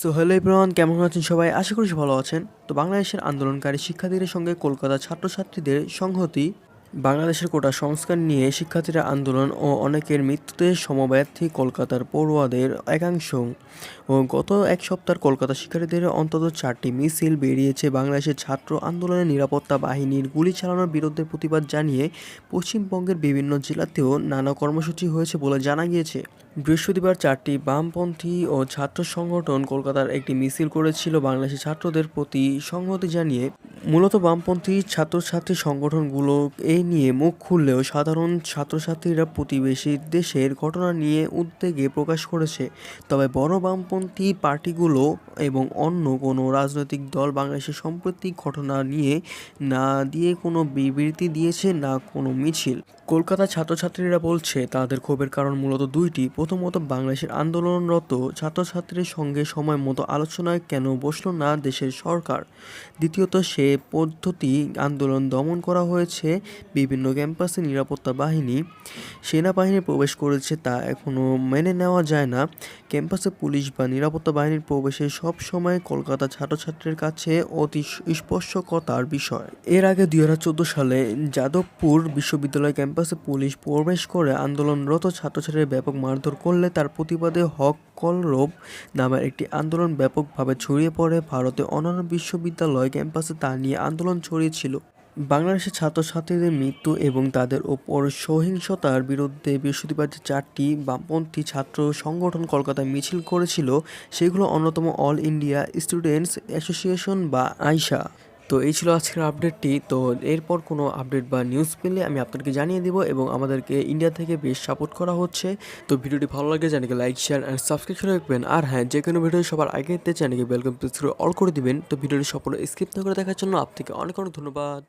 So hello everyone, কেমন আছেন সবাই? আশা করি ভালো আছেন। তো বাংলাদেশের আন্দোলনকারী শিক্ষার্থীদের সঙ্গে কলকাতা ছাত্রছাত্রীদের সংহতি বাংলাদেশের কোটা সংস্কার নিয়ে শিক্ষার্থীরা আন্দোলন ও অনেকের মৃত্যুতে সমব্যথী কলকাতার পড়ুয়াদের একাংশ। ও গত এক সপ্তাহ কলকাতা শিক্ষার্থীদের অন্তত চারটি মিছিল বেরিয়েছে। বাংলাদেশের ছাত্র আন্দোলনের নিরাপত্তা বাহিনীর গুলি চালানোর বিরুদ্ধে প্রতিবাদ জানিয়ে পশ্চিমবঙ্গের বিভিন্ন জেলাতেও নানা কর্মসূচি হয়েছে বলে জানা গিয়েছে। বৃহস্পতিবার চারটি বামপন্থী ও ছাত্র সংগঠন কলকাতার একটি মিছিল করেছিল। বাংলাদেশের ছাত্রদের প্রতি সংহতি জানিয়ে মূলত বামপন্থী ছাত্রছাত্রী সংগঠনগুলো এই নিয়ে মুখ খুললেও সাধারণ ছাত্রছাত্রীরা প্রতিবেশী দেশের ঘটনা নিয়ে উদ্বেগে প্রকাশ করেছে। তবে বড় বামপন্থী পার্টিগুলো এবং অন্য কোনো রাজনৈতিক দল বাংলাদেশের সাম্প্রতিক ঘটনা নিয়ে না দিয়ে কোনো বিবৃতি দিয়েছে না কোনো মিছিল। কলকাতার ছাত্রছাত্রীরা বলছে, তাদের ক্ষোভের কারণ মূলত দুইটি। প্রথমত, বাংলাদেশের আন্দোলনরত ছাত্রছাত্রীর সঙ্গে সময় মতো আলোচনায় কেন বসল না দেশের সরকার? দ্বিতীয়ত, সে পদ্ধতি আন্দোলন দমন করা হয়েছে। বিভিন্ন ক্যাম্পাসে নিরাপত্তা বাহিনী, সেনাবাহিনী প্রবেশ করেছে তা এখনও মেনে নেওয়া যায় না। ক্যাম্পাসে পুলিশ বা নিরাপত্তা বাহিনীর প্রবেশে সব সময় কলকাতা ছাত্রছাত্রীর কাছে অতি স্পর্শকতার বিষয়। এর আগে দুই হাজার চোদ্দ সালে যাদবপুর বিশ্ববিদ্যালয় ক্যাম্পাসে পুলিশ প্রবেশ করে আন্দোলনরত ছাত্রছাত্রীর ব্যাপক মারধর করলে তার প্রতিবাদে হক কলরব নামের একটি আন্দোলন ব্যাপকভাবে ছড়িয়ে পড়ে ভারতে অন্যান্য বিশ্ববিদ্যালয় ক্যাম্পাসে তা নিয়ে আন্দোলন ছড়িয়েছিল। বাংলাদেশের ছাত্রছাত্রীদের মৃত্যু এবং তাদের ওপর সহিংসতার বিরুদ্ধে বৃহস্পতিবার যে চারটি বামপন্থী ছাত্র সংগঠন কলকাতায় মিছিল করেছিল, সেগুলো অন্যতম অল ইন্ডিয়া স্টুডেন্টস অ্যাসোসিয়েশন বা আইসা। তো এই ছিল আজকের আপডেটটি তো এরপর কোনো আপডেট বা নিউজ পেলে আমি আপনাদেরকে জানিয়ে দেবো এবং আমাদেরকে ইন্ডিয়া থেকে বেশ সাপোর্ট করা হচ্ছে। তো ভিডিওটি ভালো লাগে চ্যানেলকে লাইক শেয়ার অ্যান্ড সাবস্ক্রাইব করে রাখবেন। আর হ্যাঁ যে কোনো ভিডিও সবার আগে চ্যানেলকে ওয়েলকাম প্রেস করে অল করে দিবেন। তো ভিডিওটি সফল স্কিপ না করে দেখার জন্য আপনাকে অনেক অনেক ধন্যবাদ।